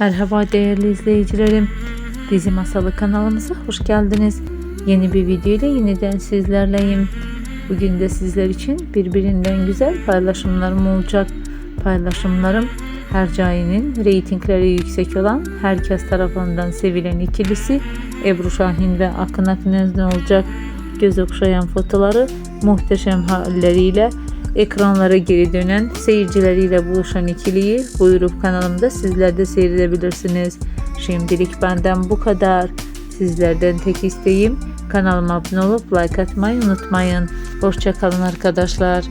Merhaba değerli izleyicilerim. Dizi Masalı kanalımıza hoş geldiniz. Yeni bir video ile yeniden sizlerleyim. Bugün de sizler için birbirinden güzel paylaşımlarım olacak. Paylaşımlarım Hercai'nin reytingleri yüksek olan herkes tarafından sevilen ikilisi Ebru Şahin ve Akın Akınöz'den olacak. Göz okşayan fotoları muhteşem halleriyle ekranlara geri dönen seyircileriyle buluşan ikiliyi buyurup kanalımda sizler de seyredebilirsiniz. Şimdilik benden bu kadar. Sizlerden tek isteğim kanalıma abone olup like atmayı unutmayın. Hoşçakalın arkadaşlar.